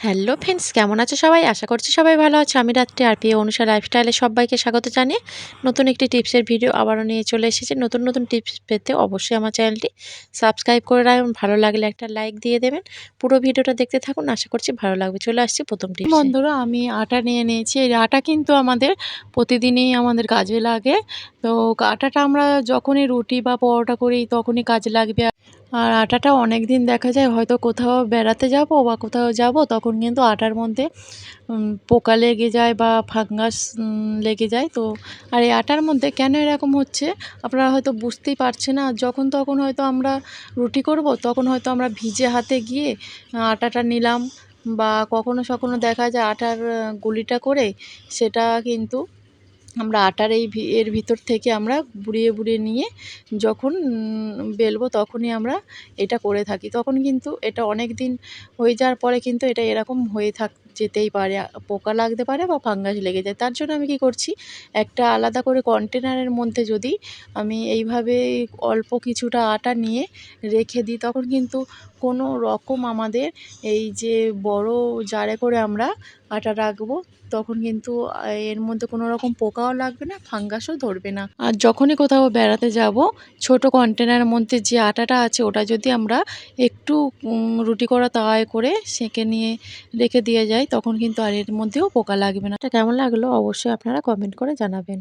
Hello friends কেমন আছো সবাই? আশা করছি সবাই ভালো আছে। আমি রাত্রি আর পি অনুষা লাইফস্টাইলে সবাইকে স্বাগত জানিয়ে নতুন একটি টিপসের ভিডিও আবারও নিয়ে চলে এসেছে। নতুন নতুন টিপস পেতে অবশ্যই আমার চ্যানেলটি সাবস্ক্রাইব করে রাখুন ভালো লাগলে একটা লাইক দিয়ে দেবেন। পুরো ভিডিওটা দেখতে থাকুন। আশা করছি ভালো লাগবে। চলে আসছি প্রথম টিপস বন্ধুরা, আমি আটা নিয়ে নিয়েছি। এই আটা কিন্তু আমাদের প্রতিদিনই আমাদের কাজে লাগে। তো আটাটা আমরা যখনই রুটি বা পরোটা করি, তখনই কাজে লাগবে। আর আটাটা অনেক দিন দেখা যায় হয়তো কোথাও বেড়াতে যাব বা কোথাও যাব, তখন কিন্তু আটার মধ্যে পোকা লেগে যায় বা ফাঙ্গাস লেগে যায়। তো, আর এই আটার মধ্যে কেন এরকম হচ্ছে, আপনারা হয়তো বুঝতেই পারছে না। যখন তখন হয়তো আমরা রুটি করব, তখন হয়তো আমরা ভিজে হাতে গিয়ে আটাটা নিলাম বা কখনো সখনো দেখা যায় আটার গুলিটা করে, সেটা কিন্তু আমরা আটার এই এর ভিতর থেকে আমরা বুড়িয়ে বুড়িয়ে নিয়ে যখন বেলবো তখনই আমরা এটা করে থাকি। তখন কিন্তু এটা অনেক দিন হয়ে যাওয়ার পরে কিন্তু এটা এরকম হয়ে থাক যেতেই পারে, পোকা লাগতে পারে বা ফাঙ্গাস লেগে যায়। তার জন্য আমি কি করছি, একটা আলাদা করে কন্টেনারের মধ্যে যদি আমি এইভাবে অল্প কিছুটা আটা নিয়ে রেখে দিই, তখন কিন্তু কোনো রকম আমাদের এই যে বড় জারে করে আমরা আটা রাখব, তখন কিন্তু এর মধ্যে কোনো রকম পোকাও লাগবে না, ফাঙ্গাসও ধরবে না। আর যখনই কোথাও বেড়াতে যাব, ছোট কন্টেনারের মধ্যে যে আটাটা আছে, ওটা যদি আমরা একটু রুটি করা তাওয়ায় করে সেঁকে নিয়ে রেখে দিয়ে যাই তখন কিন্তু আর এর মধ্যেও পোকা লাগবে না। এটা কেমন লাগল অবশ্যই আপনারা কমেন্ট করে জানাবেন।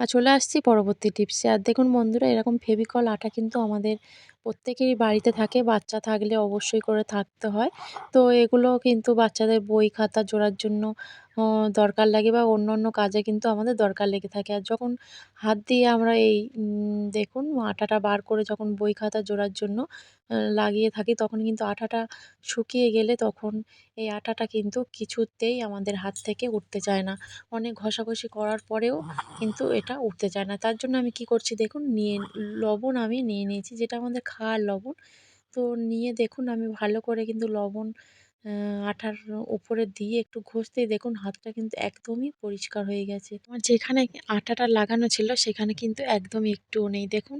আর চলে আসছি পরবর্তী টিপসে আর দেখুন বন্ধুরা, এরকম ফেভিকল আটা কিন্তু আমাদের প্রত্যেকেরই বাড়িতে থাকে। বাচ্চা থাকলে অবশ্যই করে থাকতে হয়। তো এগুলো কিন্তু বাচ্চাদের বই খাতা জোড়ার জন্য দরকার লাগে বা অন্য অন্য কাজে কিন্তু আমাদের দরকার লেগে থাকে। আর যখন হাত দিয়ে আমরা এই দেখুন আটাটা বার করে যখন বই খাতা জোড়ার জন্য লাগিয়ে থাকি, তখন কিন্তু আটাটা শুকিয়ে গেলে তখন এই আটাটা কিন্তু কিছুতেই আমাদের হাত থেকে উঠতে চায় না। অনেক ঘষাঘষি করার পরেও কিন্তু এটা উঠতে চায় না। তার জন্য আমি কি করছি দেখুন, নিয়ে, লবণ আমি নিয়ে নিয়েছি, যেটা আমাদের খাওয়ার লবণ। তো নিয়ে দেখুন আমি ভালো করে কিন্তু লবণ আহ, আটার উপরে দিয়ে একটু ঘষতেই দেখুন হাতটা কিন্তু একদমই পরিষ্কার হয়ে গেছে। আমার যেখানে আটাটা লাগানো ছিল সেখানে কিন্তু একদমই একটুও নেই। দেখুন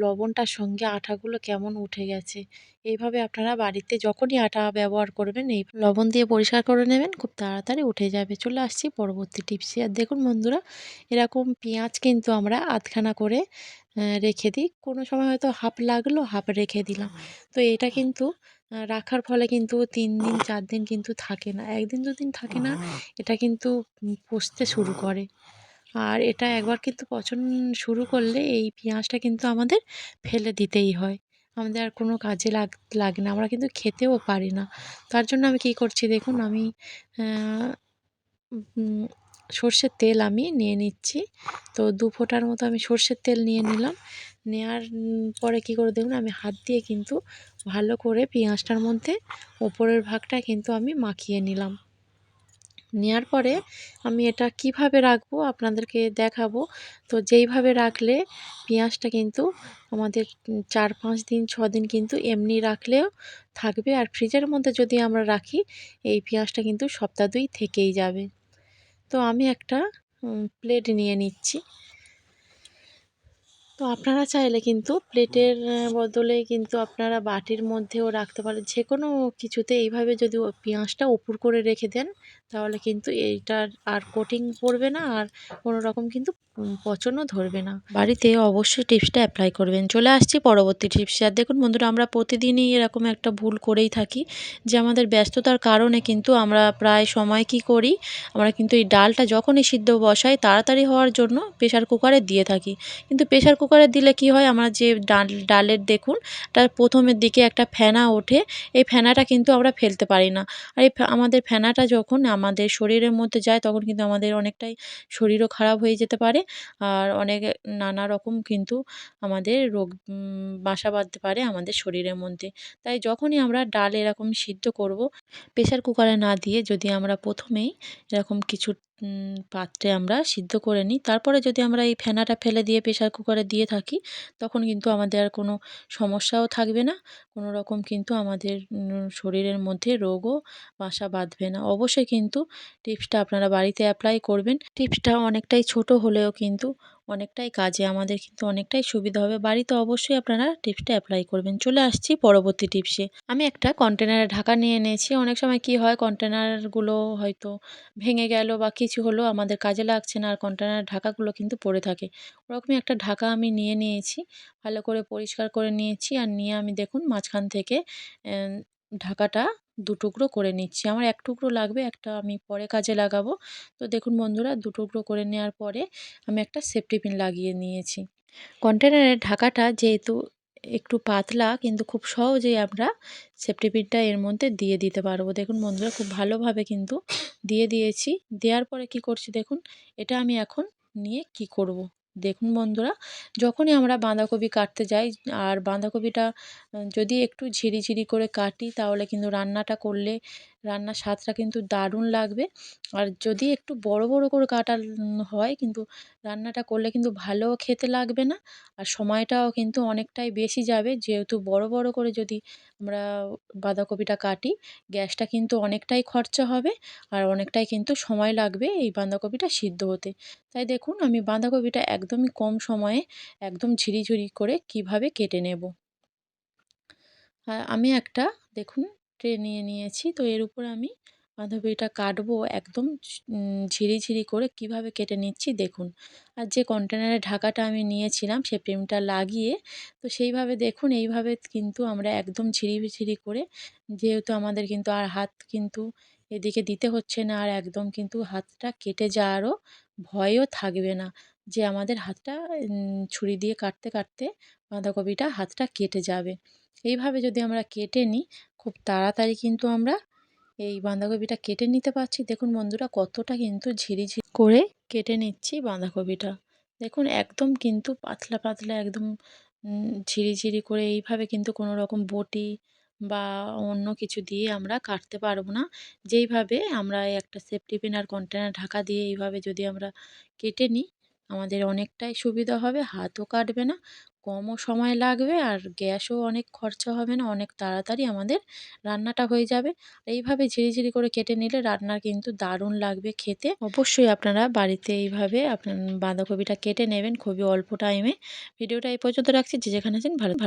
লবণটার সঙ্গে আঠাগুলো কেমন উঠে গেছে। এইভাবে আপনারা বাড়িতে যখনই আটা ব্যবহার করবেন এই লবণ দিয়ে পরিষ্কার করে নেবেন খুব তাড়াতাড়ি উঠে যাবে। চলে আসছি পরবর্তী টিপসে। আর দেখুন বন্ধুরা এরকম পেঁয়াজ কিন্তু আমরা আধখানা করে রেখে দিই। কোনো সময় হয়তো হাফ লাগল হাফ রেখে দিলাম। তো এটা কিন্তু আহ, রাখার ফলে কিন্তু তিন দিন চার দিন কিন্তু থাকে না। একদিন দুদিন থাকে না এটা কিন্তু পচতে শুরু করে। আর এটা একবার কিন্তু পচন শুরু করলে এই পেঁয়াজটা কিন্তু আমাদের ফেলে দিতেই হয়। আমাদের আর কোনো কাজে লাগ লাগে না আমরা কিন্তু খেতেও পারি না। তার জন্য আমি কী করছি দেখুন আমি সর্ষের তেল আমি নিয়ে নিচ্ছি। তো দু ফোঁটার মতো আমি সর্ষের তেল নিয়ে নিলাম। নেওয়ার পরে কী করে দেখুন, আমি হাত দিয়ে কিন্তু ভালো করে পেঁয়াজটার মধ্যে ওপরের ভাগটা কিন্তু আমি মাখিয়ে নিলাম। নেওয়ার পরে আমি এটা কীভাবে রাখব আপনাদেরকে দেখাবো। তো যেইভাবে রাখলে পেঁয়াজটা কিন্তু আমাদের চার, পাঁচ দিন, ছ দিন কিন্তু এমনি রাখলেও থাকবে। আর ফ্রিজের মধ্যে যদি আমরা রাখি, এই পেঁয়াজটা কিন্তু সপ্তাহ দুই থেকেই যাবে। তো আমি একটা প্লেট নিয়ে নিচ্ছি। তো আপনারা চাইলে কিন্তু প্লেটের বদলে কিন্তু আপনারা বাটির মধ্যেও রাখতে পারেন। যে কোনো কিছুতে এইভাবে যদি পেঁয়াজটা উপুর করে রেখে দেন, তাহলে কিন্তু এইটার আর কোটিং পড়বে না আর কোনো রকম কিন্তু পচনও ধরবে না। বাড়িতে অবশ্যই টিপসটা অ্যাপ্লাই করবেন। চলে আসছি পরবর্তী টিপস। আর দেখুন বন্ধুরা, আমরা প্রতিদিনই এরকম একটা ভুল করেই থাকি যে আমাদের ব্যস্ততার কারণে কিন্তু আমরা প্রায় সময় কি করি, আমরা কিন্তু এই ডালটা যখনই সিদ্ধ বসাই তাড়াতাড়ি হওয়ার জন্য প্রেশার কুকারে দিয়ে থাকি। কিন্তু প্রেশার কুকারে দিলে কি হয়? আমরা যে ডাল, ডালের দেখুন, তার প্রথমের দিকে একটা ফেনা ওঠে, এই ফেনাটা কিন্তু আমরা ফেলতে পারি না। আর এই আমাদের ফেনাটা যখন আমাদের শরীরের মধ্যে যায়, তখন কিন্তু আমাদের অনেকটাই শরীরও খারাপ হয়ে যেতে পারে। আর অনেক নানা রকম কিন্তু আমাদের রোগ বাসা বাঁধতে পারে আমাদের শরীরের মধ্যে। তাই যখনই আমরা ডাল এরকম সিদ্ধ করব প্রেশার কুকারে না দিয়ে যদি আমরা প্রথমেই এরকম কিছু পাত্রে আমরা সিদ্ধ করে নিই। তারপরে যদি আমরা এই ফেনাটা ফেলে দিয়ে প্রেশার কুকারে দিয়ে থাকি, তখন কিন্তু আমাদের আর কোনো সমস্যাও থাকবে না। কোনো রকম কিন্তু আমাদের শরীরের মধ্যে রোগও বাসা বাঁধবে না। অবশ্যই কিন্তু টিপসটা আপনারা বাড়িতে অ্যাপ্লাই করবেন। টিপসটা অনেকটাই ছোট হলেও কিন্তু অনেকটাই কাজে, আমাদের কিন্তু অনেকটাই সুবিধা হবে। বাড়িতে অবশ্যই আপনারা টিপসটা অ্যাপ্লাই করবেন। চলে আসছি পরবর্তী টিপসে। আমি একটা কন্টেনারে ঢাকা নিয়ে নিয়েছি অনেক সময় কি হয় কন্টেনারগুলো হয়তো ভেঙে গেল বা কিছু হলো, আমাদের কাজে লাগছে না, আর কন্টেনারের ঢাকাগুলো কিন্তু পড়ে থাকে। ওরকমই একটা ঢাকা আমি নিয়ে নিয়েছি, ভালো করে পরিষ্কার করে নিয়েছি। আর নিয়ে আমি দেখুন মাঝখান থেকে ঢাকাটা দু টুকরো করে নিচ্ছি। আমার এক টুকরো লাগবে, একটা আমি পরে কাজে লাগাবো। তো দেখুন বন্ধুরা, দু টুকরো করে নেওয়ার পরে আমি একটা সেফটি পিন লাগিয়ে নিয়েছি। কন্টেনারের ঢাকাটা যেহেতু একটু পাতলা, কিন্তু খুব সহজেই আমরা সেফটি পিনটা এর মধ্যে দিয়ে দিতে পারব। দেখুন বন্ধুরা, খুব ভালোভাবে কিন্তু দিয়ে দিয়েছি। দেওয়ার পরে কি করছি দেখুন, এটা আমি এখন নিয়ে কি করব। দেখুন বন্ধুরা, যখনই আমরা বাঁধাকপি কাটতে যাই, আর বাঁধাকপিটা যদি একটু ঝিরিঝিরি করে কাটি, তাহলে কিন্তু রান্নাটা করলে রান্নার স্বাদটা কিন্তু দারুণ লাগবে। আর যদি একটু বড় বড় করে কাটা হয় কিন্তু রান্নাটা করলে কিন্তু ভালোও খেতে লাগবে না। আর সময়টাও কিন্তু অনেকটাই বেশি যাবে। যেহেতু বড় বড় করে যদি আমরা বাঁধাকপিটা কাটি, গ্যাসটা কিন্তু অনেকটাই খরচা হবে আর অনেকটাই কিন্তু সময় লাগবে এই বাঁধাকপিটা সিদ্ধ হতে। তাই দেখুন, আমি বাঁধাকপিটা একদমই কম সময়ে একদম ঝিরিঝিরি করে কীভাবে কেটে নেব। আমি একটা, দেখুন ট্রে নিয়ে নিয়েছি। তো এর উপর আমি বাঁধাকপিটা কাটবো একদম উম, ঝিরিঝিরি করে কীভাবে কেটে নিচ্ছি দেখুন। আর যে কন্টেনারে ঢাকাটা আমি নিয়েছিলাম সে ফ্রেমটা লাগিয়ে তো সেইভাবে দেখুন এইভাবে কিন্তু আমরা একদম ঝিরি ঝিরিঝিরি করে যেহেতু আমাদের কিন্তু আর হাত কিন্তু এদিকে দিতে হচ্ছে না আর একদম কিন্তু হাতটা কেটে যাওয়ারও ভয়ও থাকবে না। যে আমাদের হাতটা ছুরি দিয়ে কাটতে কাটতে বাঁধাকপিটা হাতটা কেটে যাবে। এইভাবে যদি আমরা কেটে নিই, খুব তাড়াতাড়ি কিন্তু আমরা এই বাঁধাকপিটা কেটে নিতে পারছি। দেখুন বন্ধুরা, কতটা কিন্তু ঝিরিঝিরি করে কেটে নিচ্ছি বাঁধাকপিটা। দেখুন একদম কিন্তু পাতলা পাতলা, একদম ঝিরিঝিরি করে এইভাবে কিন্তু কোনো রকম বটি বা অন্য কিছু দিয়ে আমরা কাটতে পারব না। যেইভাবে আমরা একটা সেফটি পিন আর কন্টেনার ঢাকা দিয়ে এইভাবে যদি আমরা কেটে নিই আমাদের অনেকটাই সুবিধা হবে, হাতও কাটবে না, কমও সময় লাগবে আর গ্যাসও অনেক খরচা হবে না, অনেক তাড়াতাড়ি আমাদের রান্নাটা হয়ে যাবে। এইভাবে ঝিরিঝিরি করে কেটে নিলে রান্না কিন্তু দারুণ লাগবে খেতে। অবশ্যই আপনারা বাড়িতে এইভাবে আপনার বাঁধাকপিটা কেটে নেবেন, খুবই অল্প টাইমে ভিডিওটা এই পর্যন্ত রাখছি, যে যেখানে আছেন ভালো ভালো